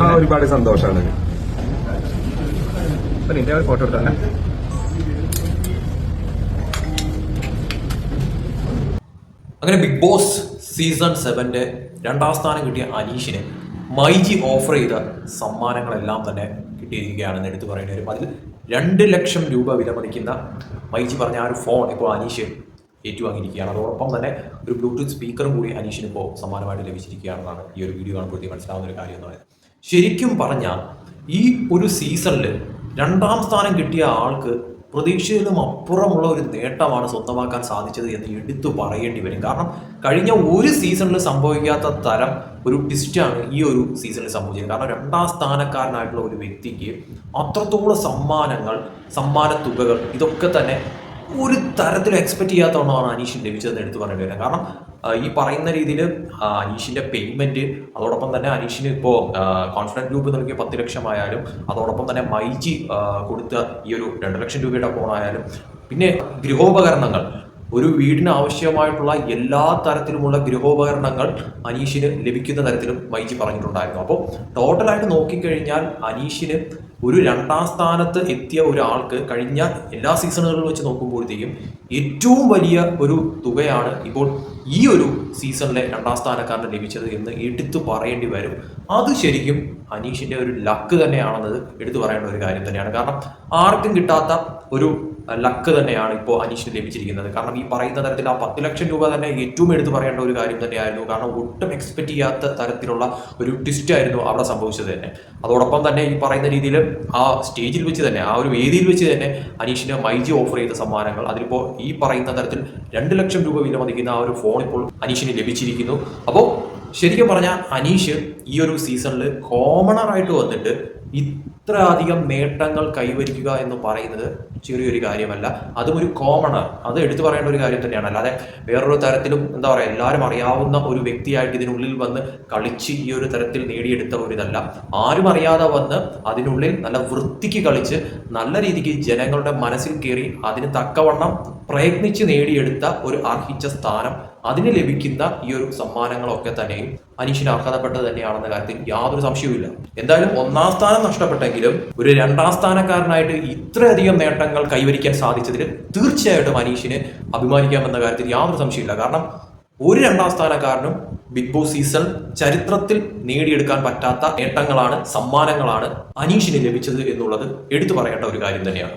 ആ ഒരുപാട് സന്തോഷമാണ് നിന്റെ ഒരു ഫോട്ടോ എടുത്തോളെ അങ്ങനെ ബിഗ് ബോസ് സീസൺ സെവന്റെ രണ്ടാം സ്ഥാനം കിട്ടിയ അനീഷിന് മൈജി ഓഫർ ചെയ്ത സമ്മാനങ്ങളെല്ലാം തന്നെ കിട്ടിയിരിക്കുകയാണെന്ന് എടുത്തു പറയേണ്ടി വരും. അതിൽ രണ്ട് ലക്ഷം രൂപ വിലമതിക്കുന്ന മൈജി പറഞ്ഞ ആ ഒരു ഫോൺ ഇപ്പോൾ അനീഷ് ഏറ്റുവാങ്ങിയിരിക്കുകയാണ്. അതോടൊപ്പം തന്നെ ഒരു ബ്ലൂടൂത്ത് സ്പീക്കറും കൂടി അനീഷിന് ഇപ്പോൾ സമ്മാനമായിട്ട് ലഭിച്ചിരിക്കുകയാണെന്നാണ് ഈ ഒരു വീഡിയോ കാണുമ്പോഴത്തേക്ക് മനസ്സിലാവുന്ന ഒരു കാര്യം എന്ന് പറയുന്നത്. ശരിക്കും പറഞ്ഞാൽ ഈ ഒരു സീസണിൽ രണ്ടാം സ്ഥാനം കിട്ടിയ ആൾക്ക് പ്രതീക്ഷയിലും അപ്പുറമുള്ള ഒരു നേട്ടമാണ് സ്വന്തമാക്കാൻ സാധിച്ചത് എന്ന് എടുത്തു പറയേണ്ടി വരും. കാരണം കഴിഞ്ഞ ഒരു സീസണിൽ സംഭവിക്കാത്ത തരം ഒരു ട്വിസ്റ്റാണ് ഈ ഒരു സീസണിൽ സംഭവിച്ചത്. കാരണം രണ്ടാം സ്ഥാനക്കാരനായിട്ടുള്ള ഒരു വ്യക്തിക്ക് അത്രത്തോളം സമ്മാനങ്ങൾ സമ്മാന തുകകൾ ഇതൊക്കെ തന്നെ ഒരു തരത്തിലും എക്സ്പെക്ട് ചെയ്യാത്തവണ്ണമാണ് അനീഷിന് ലഭിച്ചതെന്ന് എടുത്തു പറയേണ്ടി വരാം കാരണം ഈ പറയുന്ന രീതിയിൽ അനീഷിന്റെ പേയ്മെന്റ് അതോടൊപ്പം തന്നെ അനീഷിന് ഇപ്പോൾ കോൺഫിഡന്റ് ഗ്രൂപ്പ് നൽകിയ പത്ത് ലക്ഷമായാലും അതോടൊപ്പം തന്നെ മൈജി കൊടുത്ത ഈ ഒരു രണ്ട് ലക്ഷം രൂപയുടെ ഫോണായാലും പിന്നെ ഗൃഹോപകരണങ്ങൾ. ഒരു വീടിന് ആവശ്യമായിട്ടുള്ള എല്ലാ തരത്തിലുമുള്ള ഗൃഹോപകരണങ്ങൾ അനീഷിന് ലഭിക്കുന്ന തരത്തിലും മൈജി പറഞ്ഞിട്ടുണ്ടായിരുന്നു. അപ്പോൾ ടോട്ടലായിട്ട് നോക്കിക്കഴിഞ്ഞാൽ അനീഷിന് ഒരു രണ്ടാം സ്ഥാനത്ത് എത്തിയ ഒരാൾക്ക് കഴിഞ്ഞ എല്ലാ സീസണുകളിലും വെച്ച് നോക്കുമ്പോഴത്തേക്കും ഏറ്റവും വലിയ ഒരു തുകയാണ് ഇപ്പോൾ ഈ ഒരു സീസണിലെ രണ്ടാം സ്ഥാനക്കാരന് ലഭിച്ചത് എന്ന് എടുത്തു പറയേണ്ടി വരും. അത് ശരിക്കും അനീഷിന്റെ ഒരു ലക്ക് തന്നെയാണെന്നത് എടുത്തു പറയേണ്ട ഒരു കാര്യം തന്നെയാണ്. കാരണം ആർക്കും കിട്ടാത്ത ഒരു ലക്ക് തന്നെയാണ് ഇപ്പോൾ അനീഷിന് ലഭിച്ചിരിക്കുന്നത്. കാരണം ഈ പറയുന്ന തരത്തിൽ ആ പത്ത് ലക്ഷം രൂപ തന്നെ ഏറ്റവും എടുത്തു പറയേണ്ട ഒരു കാര്യം തന്നെയായിരുന്നു. കാരണം ഒട്ടും എക്സ്പെക്ട് ചെയ്യാത്ത തരത്തിലുള്ള ഒരു ട്വിസ്റ്റ് ആയിരുന്നു അവിടെ സംഭവിച്ചത് തന്നെ. അതോടൊപ്പം തന്നെ ഈ പറയുന്ന രീതിയിൽ ആ സ്റ്റേജിൽ വെച്ച് തന്നെ ആ ഒരു വേദിയിൽ വെച്ച് തന്നെ അനീഷിന് മൈജി ഓഫർ ചെയ്ത സമ്മാനങ്ങൾ. അതിലിപ്പോൾ ഈ പറയുന്ന തരത്തിൽ രണ്ട് ലക്ഷം രൂപ വില മതിക്കുന്ന ആ ഒരു ഫോൺ ഇപ്പോൾ അനീഷിന് ലഭിച്ചിരിക്കുന്നു. അപ്പോൾ ശരിക്കും പറഞ്ഞാൽ അനീഷ് ഈ ഒരു സീസണിൽ കോമണറായിട്ട് വന്നിട്ട് ഇത്ര അധികം നേട്ടങ്ങൾ കൈവരിക്കുക എന്ന് പറയുന്നത് ചെറിയൊരു കാര്യമല്ല. അതും ഒരു കോമൺ ആണ്. അത് എടുത്തു പറയേണ്ട ഒരു കാര്യം തന്നെയാണ്. അല്ലാതെ വേറൊരു തരത്തിലും എന്താ പറയുക എല്ലാവരും അറിയാവുന്ന ഒരു വ്യക്തിയായിട്ട് ഇതിനുള്ളിൽ വന്ന് കളിച്ച് ഈ ഒരു തരത്തിൽ നേടിയെടുത്ത ഒരു ഇതല്ല. ആരും അറിയാതെ വന്ന് അതിനുള്ളിൽ നല്ല വൃത്തിക്ക് കളിച്ച് നല്ല രീതിക്ക് ജനങ്ങളുടെ മനസ്സിൽ കയറി അതിന് തക്കവണ്ണം പ്രയത്നിച്ച് നേടിയെടുത്ത ഒരു അർഹിച്ച സ്ഥാനം അതിന് ലഭിക്കുന്ന ഈ ഒരു സമ്മാനങ്ങളൊക്കെ തന്നെയും അനീഷിന് അർഹതപ്പെട്ടത് തന്നെയാണെന്ന കാര്യത്തിൽ യാതൊരു സംശയവുമില്ല. എന്തായാലും ഒന്നാം സ്ഥാനം നഷ്ടപ്പെട്ടെങ്കിലും ഒരു രണ്ടാം സ്ഥാനക്കാരനായിട്ട് ഇത്രയധികം നേട്ടങ്ങൾ കൈവരിക്കാൻ സാധിച്ചതിൽ തീർച്ചയായിട്ടും അനീഷിന് അഭിമാനിക്കാമെന്ന കാര്യത്തിൽ യാതൊരു സംശയമില്ല കാരണം ഒരു രണ്ടാം സ്ഥാനക്കാരനും ബിഗ് ബോസ് സീസൺ ചരിത്രത്തിൽ നേടിയെടുക്കാൻ പറ്റാത്ത നേട്ടങ്ങളാണ് സമ്മാനങ്ങളാണ് അനീഷിന് ലഭിച്ചത് എന്നുള്ളത് എടുത്തു പറയേണ്ട ഒരു കാര്യം തന്നെയാണ്.